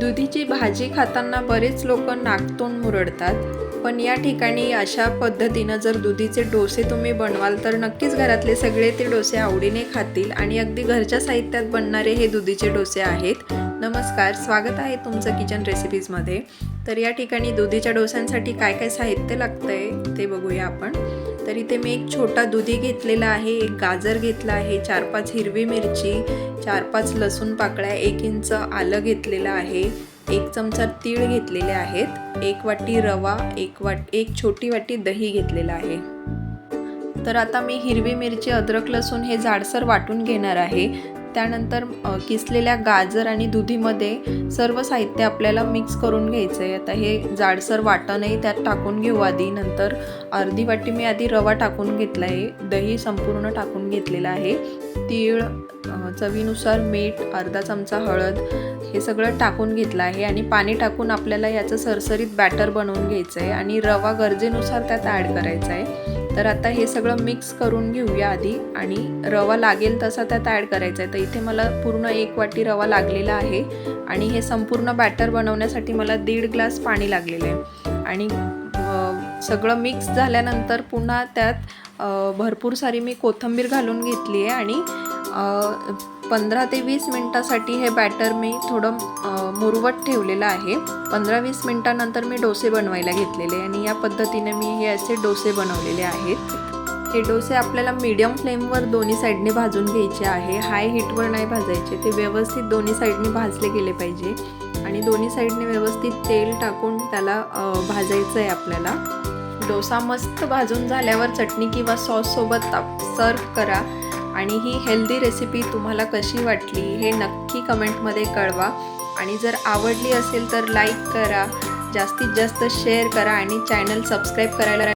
दुधीची भाजी खाताना बरेच लोक नाकतोंड मुरडतात पण या ठिकाणी अशा पद्धतीनं जर दुधीचे डोसे तुम्ही बनवाल तर नक्कीच घरातले सगळे ते डोसे आवडीने खातील आणि अगदी घरच्या साहित्यात बनणारे हे दुधीचे डोसे आहेत. नमस्कार स्वागत आहे तुमचं किचन रेसिपीजमध्ये तर या ठिकाणी दुधीच्या डोस्यांसाठी काय काय साहित्य लागतं आहे ते बघूया आपण. तर इथे मी एक छोटा दुधी घेतलेला आहे एक गाजर घेतला आहे चार पाच हिरवी मिरची चार पाच लसूण पाकळ्या एक इंच आलं घेतलेलं आहे एक चमचा तीळ घेतलेले आहेत एक वाटी रवा एक वाट एक छोटी वाटी दही घेतलेलं आहे. तर आता मी हिरवी मिरची अद्रक लसूण हे जाडसर वाटून घेणार आहे. त्यानंतर किसलेल्या गाजर आणि दुधीमध्ये सर्व साहित्य आपल्याला मिक्स करून घ्यायचं आहे आता हे जाडसर वाटणही त्यात टाकून घेऊ आधी. नंतर अर्धी वाटी मी आधी रवा टाकून घेतला आहे दही संपूर्ण टाकून घेतलेलं आहे. तीळ चवीनुसार मीठ अर्धा चमचा हळद हे सगळं टाकून घेतलं आहे. आणि पाणी टाकून आपल्याला याचं सरसरीत बॅटर बनवून घ्यायचं आहे आणि रवा गरजेनुसार त्यात ॲड करायचा आहे तर आता हे सगळं मिक्स करून घेऊया आधी. आणि रवा लागेल तसा त्यात ॲड करायचा आहे. तर इथे मला पूर्ण एक वाटी रवा लागलेला आहे. आणि हे संपूर्ण बॅटर बनवण्यासाठी मला दीड ग्लास पाणी लागलेलं आहे. आणि सगळं मिक्स झाल्यानंतर पुन्हा त्यात भरपूर सारी मी कोथिंबीर घालून घेतली आहे. आणि पंधरा ते वीस मिनटासाठी हे बॅटर मी थोडं मुरवत ठेवलेलं आहे. पंधरा वीस मिनटानंतर मी डोसे बनवायला घेतलेले आणि या पद्धतीने मी हे असे डोसे बनवलेले आहेत. हे डोसे आपल्याला मीडियम फ्लेमवर दोन्ही साईडने भाजून घ्यायचे आहे. हाय हीटवर नाही भाजायचे. ते व्यवस्थित दोन्ही साईडने भाजले गेले पाहिजे. आणि दोन्ही साईडने व्यवस्थित तेल टाकून त्याला भाजायचं आहे आपल्याला. डोसा मस्त भाजून झाल्यावर चटणी किंवा सॉससोबत सर्व करा. आणि ही हेल्दी रेसिपी तुम्हाला कशी वाटली हे नक्की कमेंटमध्ये कळवा. आणि जर आवडली असेल तर लाईक करा जास्तीत जास्त शेअर करा आणि चॅनल सबस्क्राईब करायला